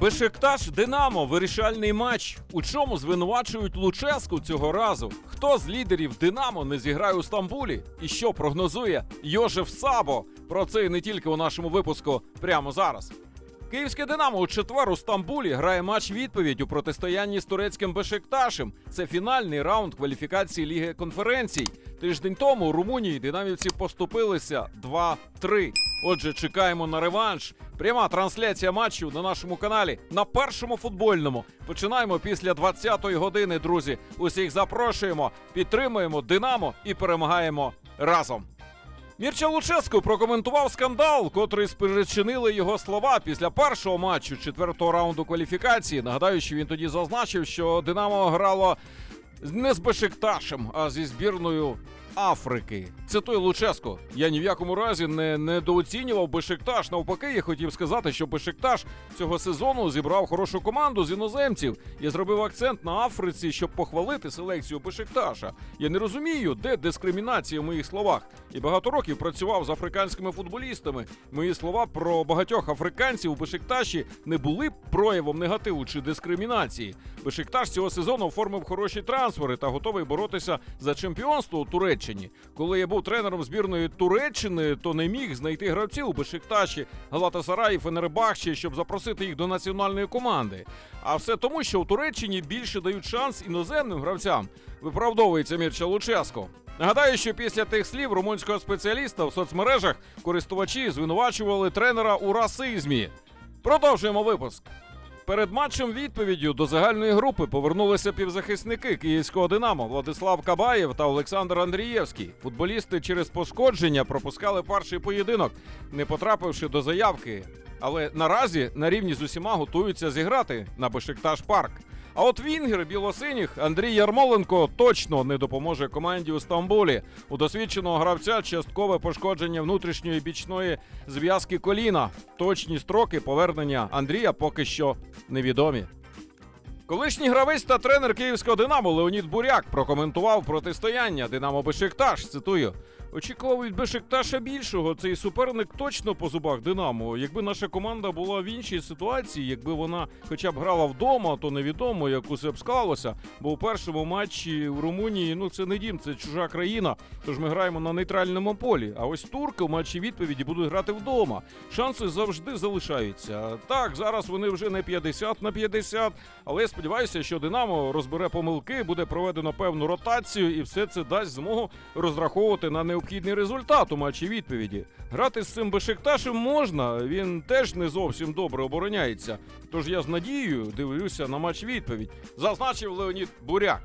Бешикташ Динамо вирішальний матч. У чому звинувачують Луческу цього разу? Хто з лідерів Динамо не зіграє у Стамбулі? І що прогнозує Йожеф Сабо? Про це і не тільки у нашому випуску прямо зараз. Київське Динамо у четвер у Стамбулі грає матч відповідь у протистоянні з турецьким Бешикташем. Це фінальний раунд кваліфікації Ліги конференцій. Тиждень тому у Румунії динамівці поступилися 2-3. Отже, чекаємо на реванш. Пряма трансляція матчу на нашому каналі на першому футбольному. Починаємо після 20-ї години, друзі. Усіх запрошуємо, підтримуємо Динамо і перемагаємо разом. Мірча Луческу прокоментував скандал, котрий спричинили його слова після першого матчу четвертого раунду кваліфікації. Нагадаю, що він тоді зазначив, що Динамо грало не з Бешикташем, а зі збірною Африки. Цитую Луческо. Я ні в якому разі не недооцінював Бешикташ. Навпаки, я хотів сказати, що Бешикташ цього сезону зібрав хорошу команду з іноземців і зробив акцент на Африці, щоб похвалити селекцію Бешикташа. Я не розумію, де дискримінація в моїх словах. І багато років працював з африканськими футболістами. Мої слова про багатьох африканців у Бешикташі не були проявом негативу чи дискримінації. Бешикташ цього сезону оформив хороші трансфери та готовий боротися за чемпіонство у Туреччині. Коли я був тренером збірної Туреччини, то не міг знайти гравців у Бешикташі, Галатасарай і Фенербахче, щоб запросити їх до національної команди. А все тому, що у Туреччині більше дають шанс іноземним гравцям. Виправдовується Мірча Луческо. Нагадаю, що після тих слів румунського спеціаліста в соцмережах користувачі звинувачували тренера у расизмі. Продовжуємо випуск. Перед матчем відповіддю до загальної групи повернулися півзахисники київського Динамо Владислав Кабаєв та Олександр Андрієвський. Футболісти через пошкодження пропускали перший поєдинок, не потрапивши до заявки. Але наразі на рівні з усіма готуються зіграти на Бешикташ Парк. А от Вінгер білосиніх Андрій Ярмоленко точно не допоможе команді у Стамбулі. У досвідченого гравця часткове пошкодження внутрішньої бічної зв'язки коліна. Точні строки повернення Андрія поки що невідомі. Колишній гравець та тренер київського Динамо Леонід Буряк прокоментував протистояння Динамо Бешикташ. Цитую. Очікував від Бешикташа більшого. Цей суперник точно по зубах Динамо. Якби наша команда була в іншій ситуації, якби вона хоча б грала вдома, то невідомо, як усе б склалося. Бо у першому матчі в Румунії ну це не дім, це чужа країна. Тож ми граємо на нейтральному полі. А ось турки в матчі відповіді будуть грати вдома. Шанси завжди залишаються. Так, зараз вони вже не 50 на 50, але я сподіваюся, що Динамо розбере помилки, буде проведено певну ротацію, і все це дасть змогу розраховувати на необхідний результат у матчі відповіді. Грати з цим Бешикташем можна, він теж не зовсім добре обороняється. Тож я з надією дивлюся на матч відповідь, зазначив Леонід Буряк.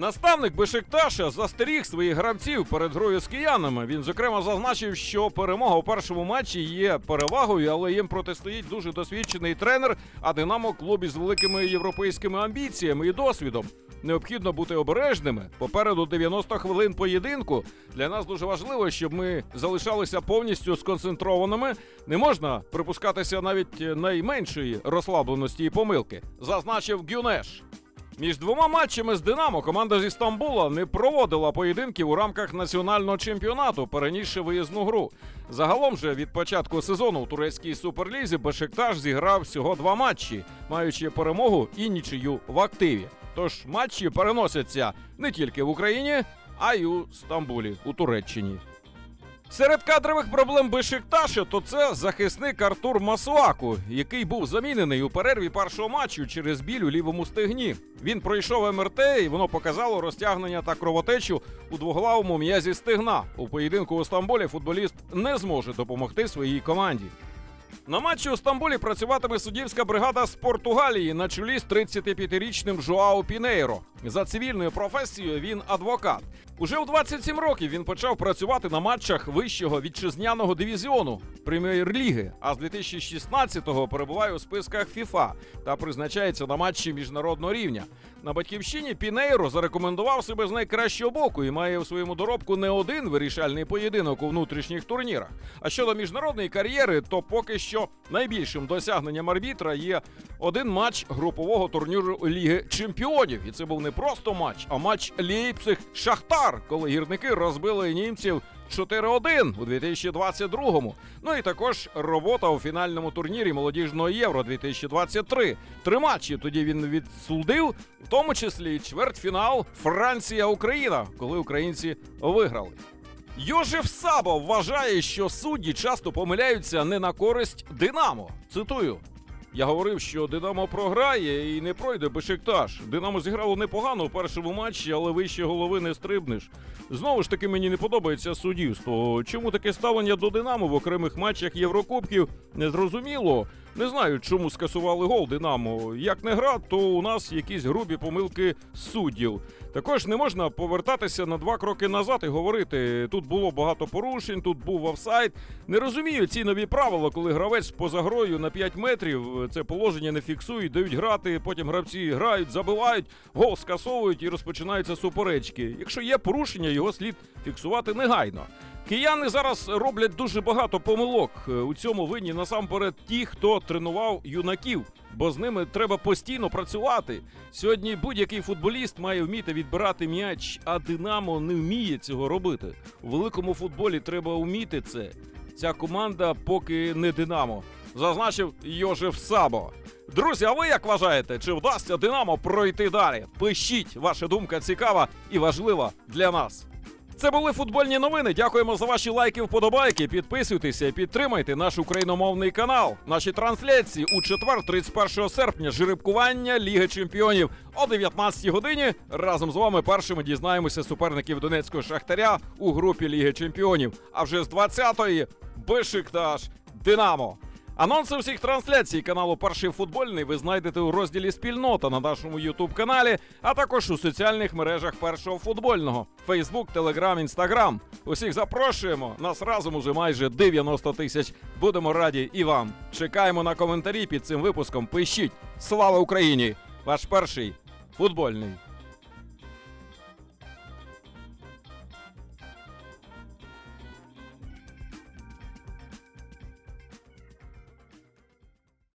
Наставник Бешикташа застеріг своїх гравців перед грою з киянами. Він зокрема зазначив, що перемога у першому матчі є перевагою, але їм протистоїть дуже досвідчений тренер, а Динамо клубі з великими європейськими амбіціями і досвідом. Необхідно бути обережними. Попереду 90 хвилин поєдинку. Для нас дуже важливо, щоб ми залишалися повністю сконцентрованими. Не можна припускатися навіть найменшої розслабленості і помилки, зазначив Гюнеш. Між двома матчами з Динамо команда зі Стамбула не проводила поєдинків у рамках національного чемпіонату, перенісши виїзну гру. Загалом же від початку сезону у турецькій суперлізі Бешикташ зіграв всього два матчі, маючи перемогу і нічию в активі. Тож матчі переносяться не тільки в Україні, а й у Стамбулі у Туреччині. Серед кадрових проблем Бешикташа то це захисник Артур Масуаку, який був замінений у перерві першого матчу через біль у лівому стегні. Він пройшов МРТ, і воно показало розтягнення та кровотечу у двоглавому м'язі стегна. У поєдинку у Стамбулі футболіст не зможе допомогти своїй команді. На матчі у Стамбулі працюватиме суддівська бригада з Португалії на чолі з 35-річним Жоао Пінейро. За цивільною професією він адвокат. Уже у 27 років він почав працювати на матчах вищого вітчизняного дивізіону прем'єр-ліги, а з 2016-го перебуває у списках ФІФА та призначається на матчі міжнародного рівня. На батьківщині Пінейро зарекомендував себе з найкращого боку і має у своєму доробку не один вирішальний поєдинок у внутрішніх турнірах. А щодо міжнародної кар'єри, то поки що найбільшим досягненням арбітра є один матч групового турніру Ліги Чемпіонів. І це був не просто матч, а матч Лейпциг Шахтар, коли гірники розбили німців 4-1 у 2022-му. Ну і також робота у фінальному турнірі молодіжного Євро 2023. Три матчі тоді він відсудив, в тому числі і чвертьфінал Франція-Україна, коли українці виграли. Йожеф Сабо вважає, що судді часто помиляються не на користь Динамо. Цитую. Я говорив, що Динамо програє і не пройде Бешикташ. Динамо зіграло непогано у першому матчі, але вище голови не стрибнеш. Знову ж таки, мені не подобається суддівство. Чому таке ставлення до Динамо в окремих матчах Єврокубків незрозуміло. Не знаю, чому скасували гол Динамо. Як не гра, то у нас якісь грубі помилки суддів. Також не можна повертатися на два кроки назад і говорити: тут було багато порушень, тут був офсайд. Не розумію ці нові правила, коли гравець поза грою на 5 метрів це положення не фіксують, дають грати. Потім гравці грають, забивають, гол скасовують і розпочинаються суперечки. Якщо є порушення, його слід фіксувати негайно. Кияни зараз роблять дуже багато помилок. Е, У цьому винні насамперед ті, хто тренував юнаків, бо з ними треба постійно працювати. Сьогодні будь-який футболіст має вміти відбирати м'яч, а Динамо не вміє цього робити. У великому футболі треба вміти це. Ця команда поки не Динамо. Зазначив Йожеф Сабо. Друзі, а ви як вважаєте, чи вдасться Динамо пройти далі? Пишіть, ваша думка цікава і важлива для нас. Це були футбольні новини. Дякуємо за ваші лайки, вподобайки. Підписуйтеся підтримайте наш україномовний канал. Наші трансляції у четвер, 31 серпня, жеребкування Ліги Чемпіонів о 19 годині. Разом з вами першими дізнаємося суперників Донецького шахтаря у групі Ліги Чемпіонів. А вже з 20-ї Бешикташ Динамо. Анонси всіх трансляцій каналу Перший футбольний ви знайдете у розділі Спільнота на нашому Ютуб каналі, а також у соціальних мережах першого футбольного: Фейсбук, Телеграм, Інстаграм. Усіх запрошуємо. Нас разом уже майже 90 тисяч. Будемо раді і вам. Чекаємо на коментарі під цим випуском. Пишіть. Слава Україні! Ваш перший футбольний.